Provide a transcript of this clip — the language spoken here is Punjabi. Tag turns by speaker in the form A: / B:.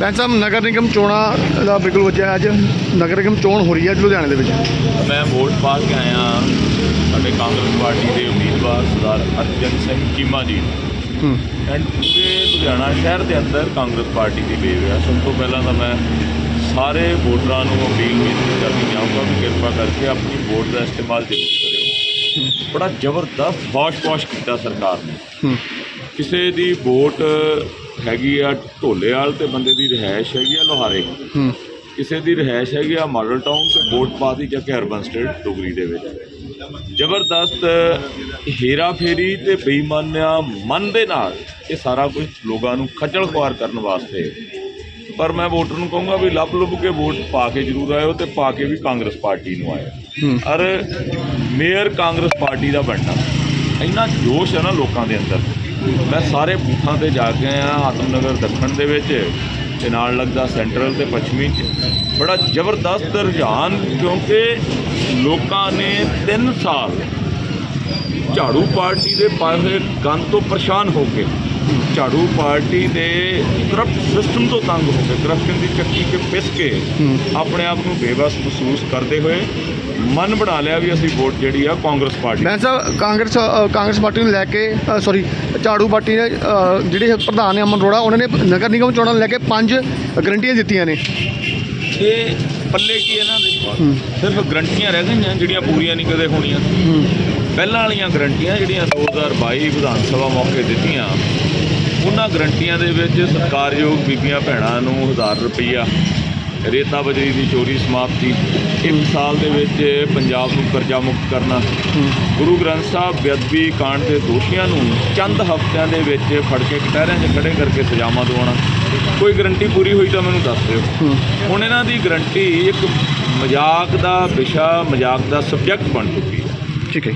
A: ਬੈਂਸ ਸਾਹਿਬ ਨਗਰ ਨਿਗਮ ਚੋਣਾਂ ਦਾ ਬਿਲਕੁਲ ਵਜਿਆ ਅੱਜ। ਨਗਰ ਨਿਗਮ ਚੋਣ ਹੋ ਰਹੀ ਹੈ ਅੱਜ ਲੁਧਿਆਣੇ ਦੇ ਵਿੱਚ।
B: ਮੈਂ ਵੋਟ ਪਾ ਕੇ ਆਇਆ ਸਾਡੇ ਕਾਂਗਰਸ ਪਾਰਟੀ ਦੇ ਉਮੀਦਵਾਰ ਸਰਦਾਰ ਅਰਜਨ ਸਿੰਘ ਚੀਮਾ ਜੀ
A: ਹੂੰ।
B: ਐਂਡ ਪੂਰੇ ਲੁਧਿਆਣਾ ਸ਼ਹਿਰ ਦੇ ਅੰਦਰ ਕਾਂਗਰਸ ਪਾਰਟੀ ਦੀ ਵੇਵ ਹੈ। ਸਭ ਤੋਂ ਪਹਿਲਾਂ ਤਾਂ ਮੈਂ ਸਾਰੇ ਵੋਟਰਾਂ ਨੂੰ ਅਪੀਲ ਵੀ ਕਰਨੀ ਚਾਹੂੰਗਾ ਕਿ ਕਿਰਪਾ ਕਰਕੇ ਆਪਣੀ ਵੋਟ ਦਾ ਇਸਤੇਮਾਲ ਜ਼ਰੂਰ ਕਰਿਓ। ਬੜਾ ਜ਼ਬਰਦਸਤ ਵਾਸ਼-ਵਾਸ਼ ਕੀਤਾ ਸਰਕਾਰ ਨੇ। ਕਿਸੇ ਦੀ ਵੋਟ ਹੈਗੀ ਆ ਢੋਲੇਵਾਲ ਤੇ ਬੰਦੇ ਦੀ ਰਿਹਾਇਸ਼ ਹੈਗੀ ਆ ਲੋਹਾਰੇ।
A: ਹੂੰ।
B: ਕਿਸੇ ਦੀ ਰਿਹਾਇਸ਼ ਹੈਗੀ ਆ ਮਾਡਲ ਟਾਊਨ ਤੇ ਵੋਟ ਪਾਤੀ ਜਾ ਕੇ ਅਰਬਨ ਸਟੇਟ ਡੁਗਰੀ ਦੇ ਵਿੱਚ। ਜ਼ਬਰਦਸਤ ਹੇਰਾ ਫੇਰੀ ਤੇ ਬੇਈਮਾਨਿਆ ਮਨ ਦੇ ਨਾਲ ਇਹ ਸਾਰਾ ਕੁਝ ਲੋਕਾਂ ਨੂੰ ਖੱਜਲ ਖੁਆਰ ਕਰਨ ਵਾਸਤੇ। ਪਰ ਮੈਂ ਵੋਟਰ ਨੂੰ ਕਹੂੰਗਾ ਵੀ ਲੱਭ ਲੁੱਭ ਕੇ ਵੋਟ ਪਾ ਕੇ ਜ਼ਰੂਰ ਆਇਓ ਤੇ ਪਾ ਕੇ ਵੀ ਕਾਂਗਰਸ ਪਾਰਟੀ ਨੂੰ ਆਇਓ। ਔਰ ਮੇਅਰ ਕਾਂਗਰਸ ਪਾਰਟੀ ਦਾ ਬਣਨਾ। ਇੰਨਾ ਜੋਸ਼ ਹੈ ਨਾ ਲੋਕਾਂ ਦੇ ਅੰਦਰ। ਮੈਂ ਸਾਰੇ ਬੂਥਾਂ ਤੇ ਜਾ ਕੇ ਆਇਆ ਆਤਮਨਗਰ ਦੱਖਣ ਦੇ ਵਿੱਚ ਤੇ ਨਾਲ ਲੱਗਦਾ ਸੈਂਟਰਲ ਤੇ ਪੱਛਮੀ ਚ। ਬੜਾ ਜ਼ਬਰਦਸਤ ਰੁਝਾਨ, ਕਿਉਂਕਿ ਲੋਕਾਂ ਨੇ 3 ਸਾਲ ਝਾੜੂ ਪਾਰਟੀ ਦੇ ਪਾਸੇ ਗੰਦ ਤੋਂ ਪਰੇਸ਼ਾਨ ਹੋ ਕੇ ਝਾੜੂ ਪਾਰਟੀ ਦੇ ਕਰਪਟ ਸਿਸਟਮ ਤੋਂ ਤੰਗ ਹੋ ਕੇ ਕਰਪਸ਼ਨ ਦੀ ਚੱਕੀ 'ਚ ਪਿਸ ਕੇ। ਆਪਣੇ ਆਪ ਨੂੰ ਬੇਬਸ ਮਹਿਸੂਸ ਕਰਦੇ ਹੋਏ ਮਨ ਬਣਾ ਲਿਆ ਵੀ ਅਸੀਂ ਵੋਟ ਜਿਹੜੀ ਆ ਕਾਂਗਰਸ ਪਾਰਟੀ
A: ਬੈਂਸ ਸਾਹਿਬ ਕਾਂਗਰਸ ਕਾਂਗਰਸ ਪਾਰਟੀ ਨੂੰ ਲੈ ਕੇ ਸੌਰੀ ਝਾੜੂ ਪਾਰਟੀ ਨੇ ਜਿਹੜੇ ਪ੍ਰਧਾਨ ਨੇ ਅਮਨ ਅਰੋੜਾ ਉਹਨਾਂ ਨੇ ਨਗਰ ਨਿਗਮ ਚੋਣਾਂ ਨੂੰ ਲੈ ਕੇ ਪੰਜ ਗਰੰਟੀਆਂ ਦਿੱਤੀਆਂ ਨੇ
B: ਇਹ ਪੱਲੇ ਕੀ ਇਹਨਾਂ ਦੇ। ਸਿਰਫ ਗਰੰਟੀਆਂ ਰਹਿ ਗਈਆਂ ਜਿਹੜੀਆਂ ਪੂਰੀਆਂ ਨਹੀਂ ਕਦੇ ਹੋਣੀਆਂ ਪਹਿਲਾਂ ਵਾਲੀਆਂ ਗਰੰਟੀਆਂ ਜਿਹੜੀਆਂ 2022 ਵਿਧਾਨ ਸਭਾ ਮੌਕੇ ਦਿੱਤੀਆਂ ਉਹਨਾਂ ਗਰੰਟੀਆਂ ਦੇ ਵਿੱਚ ਸਤਿਕਾਰਯੋਗ ਬੀਬੀਆਂ ਭੈਣਾਂ ਨੂੰ 1000 ਰੁਪਈਆ ਰੇਤਾ ਬਜਰੀ ਦੀ ਚੋਰੀ ਸਮਾਪਤੀ। ਇੱਕ ਸਾਲ ਦੇ ਵਿੱਚ ਪੰਜਾਬ ਨੂੰ ਕਰਜ਼ਾ ਮੁਕਤ ਕਰਨਾ। ਗੁਰੂ ਗ੍ਰੰਥ ਸਾਹਿਬ ਬੇਅਦਬੀ ਕਾਂਡ ਦੇ ਦੋਸ਼ੀਆਂ ਨੂੰ ਚੰਦ ਹਫ਼ਤਿਆਂ ਦੇ ਵਿੱਚ ਫੜ ਕੇ ਕਟਹਿਰਿਆਂ 'ਚ ਖੜੇ ਕਰਕੇ ਸਜ਼ਾਵਾਂ ਦਿਵਾਉਣਾ। ਕੋਈ ਗਰੰਟੀ ਪੂਰੀ ਹੋਈ ਤਾਂ ਮੈਨੂੰ ਦੱਸ ਦਿਓ। ਹੁਣ ਇਹਨਾਂ ਦੀ ਗਰੰਟੀ ਇੱਕ ਮਜ਼ਾਕ ਦਾ ਵਿਸ਼ਾ, ਮਜ਼ਾਕ ਦਾ ਸਬਜੈਕਟ ਬਣ ਚੁੱਕੀ ਹੈ।
A: ਠੀਕ ਹੈ।